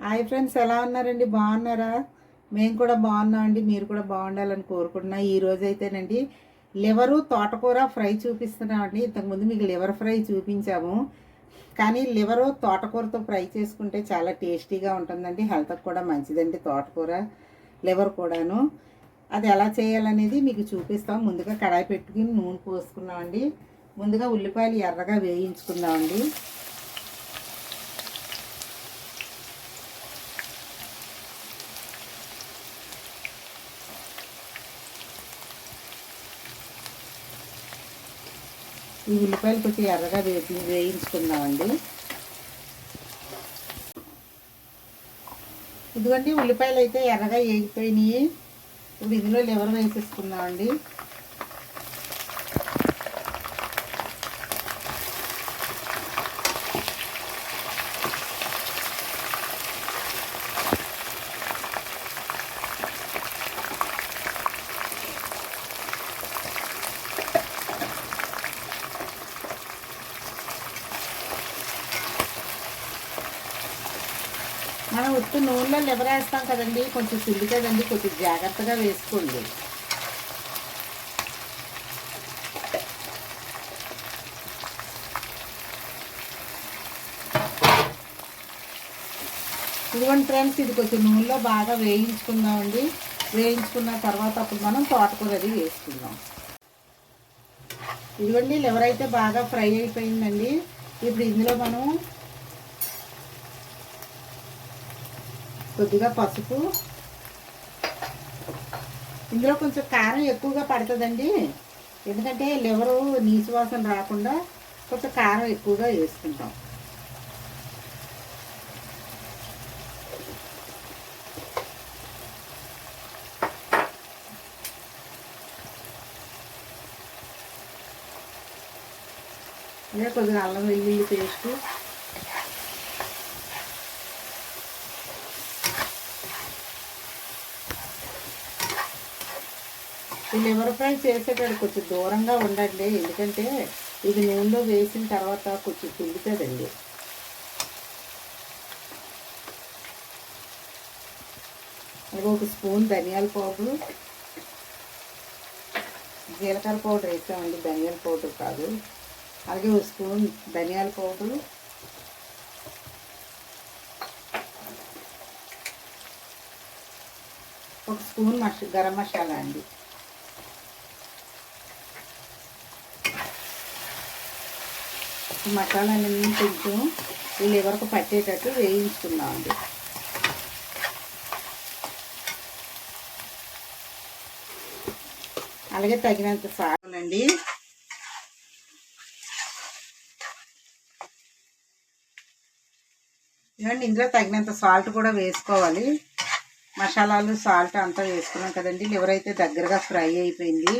Hi friends ఎలా ఉన్నారండి? బాగున్నారా? మేము కూడా బాగున్నామండి మీరు కూడా బాగుండాలని కోరుకుంటున్నా. ఈరోజు అయితేనండి లివరు తోటకూర ఫ్రై చూపిస్తున్నామండి ఇంతకుముందు మీకు లివర్ ఫ్రై చూపించాము. కానీ లివరు తోటకూరతో ఫ్రై చేసుకుంటే చాలా టేస్టీగా ఉంటుందండి. హెల్త్కి కూడా మంచిదండి తోటకూర లివర్ కూడాను. అది ఎలా చేయాలనేది మీకు చూపిస్తాం. ముందుగా కడాయి పెట్టుకుని నూనె పోసుకున్నామండి ముందుగా ఉల్లిపాయలు ఎర్రగా వేయించుకుందామండి ఈ ఉల్లిపాయలు కొంచెం ఎర్రగా వేసి వేయించుకుందామండి. ఇదిగోండి ఉల్లిపాయలు అయితే ఎర్రగా వేగిపోయినాయి. ఇప్పుడు ఇందులో లివర్ వేసేసుకుందామండి మనం ఉత్తు నూనెలో లివర్ వేస్తాం కదండి. కొంచెం సిల్లు కదండి. కొంచెం జాగ్రత్తగా వేసుకోండి. ఇదిగోండి ఫ్రెండ్స్ ఇది కొంచెం నూనెలో బాగా వేయించుకుందామండి. వేయించుకున్న తర్వాత అప్పుడు మనం తోటకూర అది వేసుకుందాం. ఇదిగోండి లివర్ అయితే బాగా ఫ్రై అయిపోయిందండి. ఇప్పుడు ఇందులో మనం కొద్దిగా పసుపు. ఇందులో కొంచెం కారం ఎక్కువగా పడుతుందండి. ఎందుకంటే లివరు నీసు వాసన రాకుండా కొంచెం కారం ఎక్కువగా వేసుకుంటాం. అదే కొద్దిగా అల్లం వెల్లుల్లి పేస్టు. ఈ లివర్ ఫ్రై చేసేటప్పుడు కొంచెం దూరంగా ఉండండి. ఎందుకంటే ఇది నూనెలో వేసిన తర్వాత కొంచెం తుల్లుతుందండి అలాగే ఒక స్పూన్ ధనియాల పౌడరు. జీలకర్ర పౌడర్ వేసామండి. ధనియాల పౌడర్ కాదు. అలాగే ఒక స్పూన్ ధనియాల పౌడరు. ఒక స్పూన్ మష గరం మసాలా అండి. ఈ మసాలాలన్నీ కొంచెం ఈ లివర్కు పట్టేటట్టు వేయించుకుందామండి. అలాగే తగినంత సాగులండి ఇవ్వండి ఇందులో తగినంత సాల్ట్ కూడా వేసుకోవాలి. మసాలాలు సాల్ట్ అంతా వేసుకున్నాం కదండి. లివర్ అయితే దగ్గరగా ఫ్రై అయిపోయింది.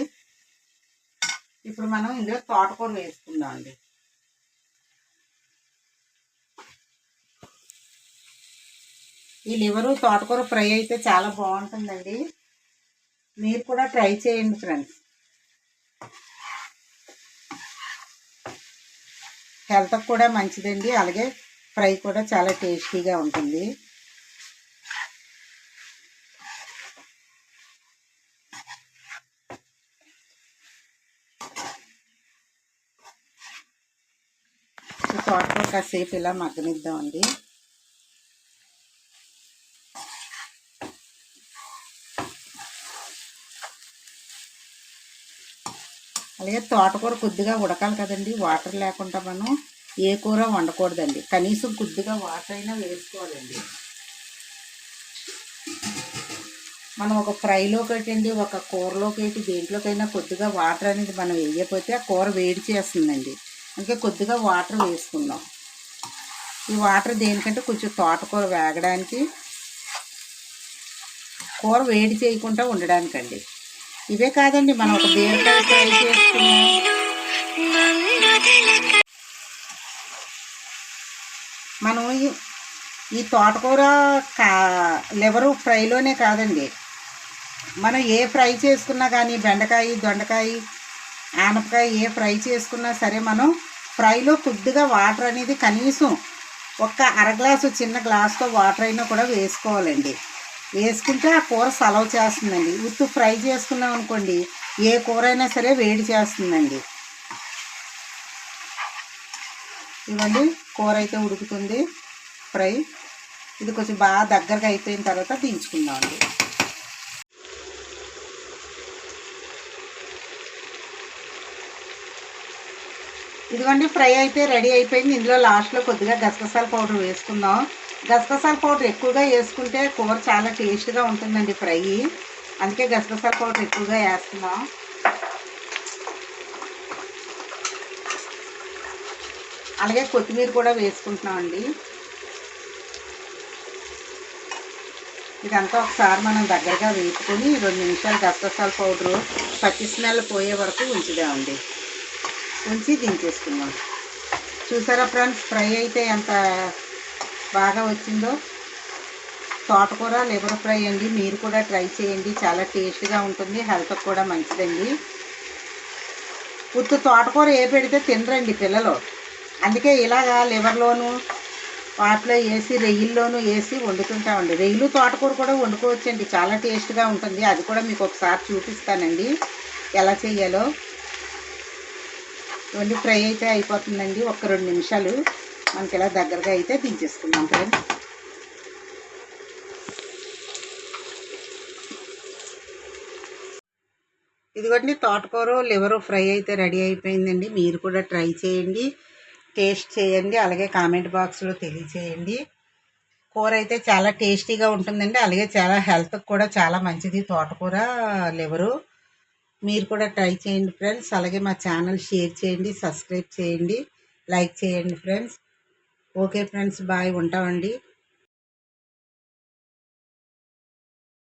ఇప్పుడు మనం ఇందులో తోటకూర వేసుకుందాం అండి ఈ లివరు తోటకూర ఫ్రై అయితే చాలా బాగుంటుందండి. మీరు కూడా ట్రై చేయండి ఫ్రెండ్స్. హెల్త్కి కూడా మంచిదండి. అలాగే ఫ్రై కూడా చాలా టేస్టీగా ఉంటుంది. తోటకూర కాసేపు ఇలా మగ్గనిద్దామండి. అలాగే తోటకూర కొద్దిగా ఉడకాలి కదండి వాటర్ లేకుండా మనం ఏ కూర వండకూడదండి. కనీసం కొద్దిగా వాటర్ అయినా వేసుకోవాలండి. మనం ఒక ఫ్రైలోకి అండి ఒక కూరలోకి ఏంటి దేంట్లోకైనా కొద్దిగా వాటర్ అనేది మనం వేయకపోతే ఆ కూర వేడి చేస్తుందండి. అందుకే కొద్దిగా వాటర్ వేసుకుందాం. ఈ వాటర్ దేనికంటే కొంచెం తోటకూర వేగడానికి కూర వేడి చేయకుండా ఉండడానికండి. ఇవే కాదండి మనం ఒక బీరకాయ ఫ్రై చేసుకున్నాం. మనం ఈ- తోటకూర కా లివరు ఫ్రైలోనే కాదండి. మనం ఏ ఫ్రై చేసుకున్నా కానీ బెండకాయ దొండకాయ ఆనపకాయ ఏ ఫ్రై చేసుకున్నా సరే మనం ఫ్రైలో కొద్దిగా వాటర్ అనేది కనీసం ఒక్క అర గ్లాసు చిన్న గ్లాస్తో వాటర్ అయినా కూడా వేసుకోవాలండి. వేసుకుంటే ఆ కూర సలవ చేస్తుందండి. ఉత్తు ఫ్రై చేసుకున్నాం అనుకోండి ఏ కూర అయినా సరే వేడి చేస్తుందండి. ఇవ్వండి కూర అయితే ఉడుకుతుంది ఫ్రై. ఇది కొంచెం బాగా దగ్గరగా అయిపోయిన తర్వాత దించుకుందామండి ఇదిగోండి ఫ్రై అయితే రెడీ అయిపోయింది. ఇందులో లాస్ట్లో కొద్దిగా గసగసాల పౌడర్ వేసుకుందాం. గసగసాల పౌడర్ ఎక్కువగా వేసుకుంటే కూర చాలా టేస్ట్గా ఉంటుందండి ఫ్రై. అందుకే గసగసాల పౌడర్ ఎక్కువగా వేస్తున్నాం. అలాగే కొత్తిమీర కూడా వేసుకుంటున్నాం అండి ఇదంతా ఒకసారి మనం దగ్గరగా వేసుకొని రెండు నిమిషాలు గసగసాల పౌడరు పచ్చి స్మెల్ పోయే వరకు ఉంచుదామండి. ఉంచి దించేసుకుందాం చూసారా ఫ్రెండ్స్ ఫ్రై అయితే ఎంత బాగా వచ్చిందో? తోటకూర లివర్ ఫ్రై అండి. మీరు కూడా ట్రై చేయండి. చాలా టేస్ట్గా ఉంటుంది. హెల్త్కి కూడా మంచిదండి. ఉత్తు తోటకూర ఏ పెడితే తినరండి పిల్లలు. అందుకే ఇలాగా లివర్లోను వాటిలో వేసి రెయ్యిల్లోనూ వేసి వండుతుంటామండి. రెయ్యిలు తోటకూర కూడా వండుకోవచ్చండి. చాలా టేస్ట్గా ఉంటుంది. అది కూడా మీకు ఒకసారి చూపిస్తానండి. ఎలా చేయాలో. ఇవన్నీ ఫ్రై అయితే అయిపోతుందండి. ఒక రెండు నిమిషాలు. మనకి ఇలా దగ్గరగా అయితే దించేసుకుందాం ఫ్రెండ్స్. ఇదిగోండి తోటకూర లివర్ ఫ్రై అయితే రెడీ అయిపోయిందండి. మీరు కూడా ట్రై చేయండి టేస్ట్ చేయండి అలాగే కామెంట్ బాక్స్లో తెలియచేయండి. కూర అయితే చాలా టేస్టీగా ఉంటుందండి అలాగే చాలా హెల్త్కి కూడా చాలా మంచిది తోటకూర లివరు. మీరు కూడా ట్రై చేయండి ఫ్రెండ్స్ అలాగే మా ఛానల్ షేర్ చేయండి సబ్స్క్రైబ్ చేయండి లైక్ చేయండి ఫ్రెండ్స్. ఓకే ఫ్రెండ్స్ బాయ్ ఉంటామండి.